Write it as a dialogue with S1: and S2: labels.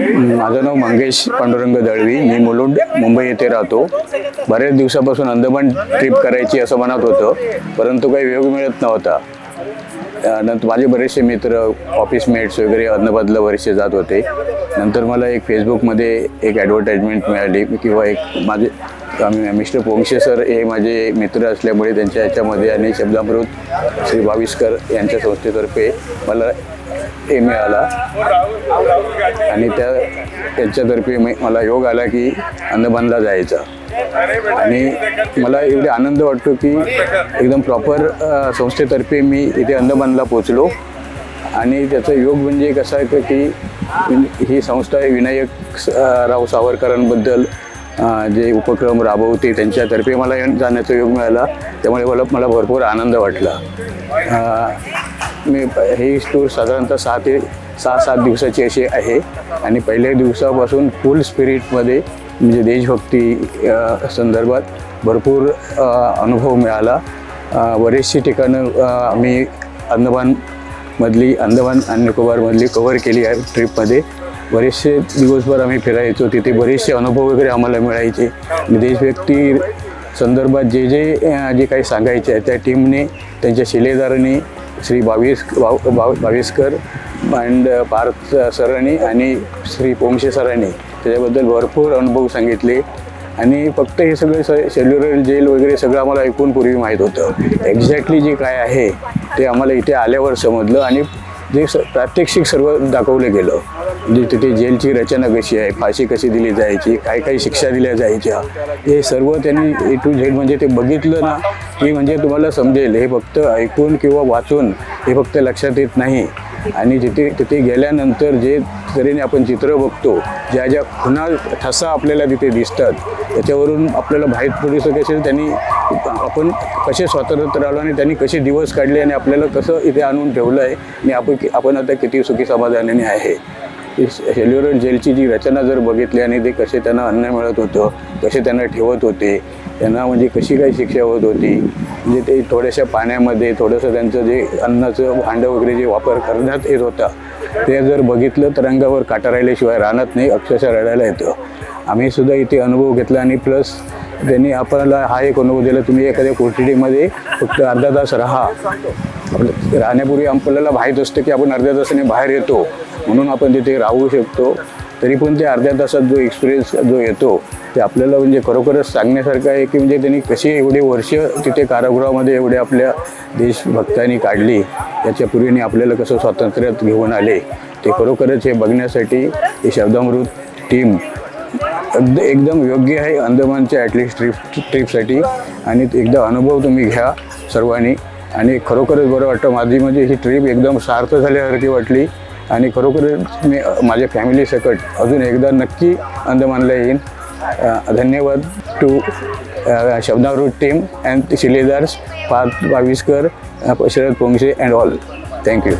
S1: माझं नाव मंगेश पांडुरंग दळवी. मी मुलुंड मुंबई येथे राहतो. बऱ्याच दिवसापासून अंदमान ट्रिप करायची असं म्हणत होतं परंतु काही वेग मिळत नव्हता. नंतर माझे बरेचसे मित्र ऑफिस मेट्स वगैरे अदनबदला बरेचसे जात होते. नंतर मला एक फेसबुकमध्ये एक ॲडव्हर्टाईजमेंट मिळाली किंवा एक माझे आम्ही- मिस्टर पोंगशे सर हे माझे मित्र असल्यामुळे त्यांच्या ह्याच्यामध्ये आणि शब्दामृत श्री भाविस्कर यांच्या संस्थेतर्फे मला हे मिळाला. आणि त्या त्यांच्यातर्फे मी- मला योग आला की अंदमानला जायचा. आणि मला एवढे आनंद वाटतो की एकदम प्रॉपर संस्थेतर्फे मी इथे अंदमानला पोचलो आणि त्याचा योग म्हणजे कसं आहे की ही संस्था विनायक राव सावरकरांबद्दल. जे उपक्रम राबवते त्यांच्यातर्फे मला येऊन जाण्याचा योग मिळाला. त्यामुळे मला मला भरपूर आनंद वाटला. मी ही टूर साधारणतः सहा ते सहा सात दिवसाची अशी आहे. आणि पहिल्या दिवसापासून फुल स्पिरिटमध्ये म्हणजे देशभक्ती संदर्भात भरपूर अनुभव मिळाला. बरेचशी ठिकाणं आम्ही अंदमानमधली अंदमान आणि निकोबारमधली कव्हर केली आहे ट्रिपमध्ये बरेचसे दिवसभर आम्ही फिरायचो. तिथे बरेचसे अनुभव वगैरे आम्हाला मिळायचे. आणि देशभक्ती संदर्भात जे जे जे काही सांगायचे आहे त्या टीमने त्यांच्या शिलेदाराने श्री बावीस भाव भाव भावेसकर अँड पार्थ सरांनी आणि श्री पोंगशे सरांनी त्याच्याबद्दल भरपूर अनुभव सांगितले. आणि फक्त हे सगळं स सेल्युलर जेल वगैरे सगळं आम्हाला ऐकून पूर्वी माहीत होतं. एक्झॅक्टली जे काय आहे ते आम्हाला इथे आल्यावर समजलं आणि जे स प्रात्यक्षिक सर्व दाखवलं गेलं. म्हणजे तिथे जेलची रचना कशी आहे फाशी कशी दिली जायची काय काय शिक्षा दिल्या जायच्या हे सर्व त्यांनी ए टू झेड म्हणजे ते बघितलं ना की म्हणजे तुम्हाला समजेल हे फक्त ऐकून किंवा वाचून हे फक्त लक्षात येत नाही. आणि जिथे तिथे गेल्यानंतर जे तऱ्हेने आपण चित्र बघतो ज्या ज्या खुणा ठसा आपल्याला तिथे दिसतात त्याच्यावरून आपल्याला माहीत पडू शकत असेल त्यांनी आपण कसे स्वातंत्र्य राहिलो आणि त्यांनी कसे दिवस काढले आणि आपल्याला कसं इथे आणून ठेवलं आहे आणि आपण आपण आता किती सुखी समाधानाने आहे. सेल्युलर जेलची जी रचना जर बघितली आणि ते कसे त्यांना अन्न मिळत होतं कसे त्यांना ठेवत होते त्यांना म्हणजे कशी काही शिक्षा होत होती म्हणजे ते थोड्याशा पाण्यामध्ये थोडंसं त्यांचं जे अन्नाचं भांडं वगैरे जे वापर करण्यात येत होता ते जर बघितलं तर अंगावर काटा राहिल्याशिवाय राहत नाही अक्षरशः रडायला येतं. आम्ही सुद्धा इथे अनुभव घेतला आणि प्लस त्यांनी आपल्याला हा एक अनुभव दिला. तुम्ही एखाद्या कोठडीमध्ये फक्त अर्धा तास राहा. आपलं राहण्यापूर्वी आपल्याला माहीत असतं की आपण अर्ध्या तासाने बाहेर येतो. म्हणून आपण तिथे राहू शकतो. तरी पण ते अर्ध्या तासात जो एक्सपिरियन्स जो येतो ते आपल्याला म्हणजे खरोखरच सांगण्यासारखं आहे की म्हणजे त्यांनी कसे एवढे वर्ष तिथे कारागृहामध्ये एवढे आपल्या देशभक्तांनी काढली. त्याच्यापूर्वीने आपल्याला कसं स्वातंत्र्यात घेऊन आले. ते खरोखरच हे बघण्यासाठी ही शब्दामृत टीम एकदम योग्य आहे अंदमानच्या ॲटलिस्ट ट्रिप ट्रिपसाठी आणि एकदा अनुभव तुम्ही घ्या सर्वांनी. आणि खरोखरच बरं वाटतं माझी म्हणजे ही ट्रिप एकदम सार्थ झाल्यासारखी वाटली. आणि खरोखरच मी माझ्या फॅमिलीसकट अजून एकदा नक्की अंदमानला येईन. धन्यवाद to शब्दावृत team and शिलेदार्स Parth Baviskar Sharad Pongse and all thank you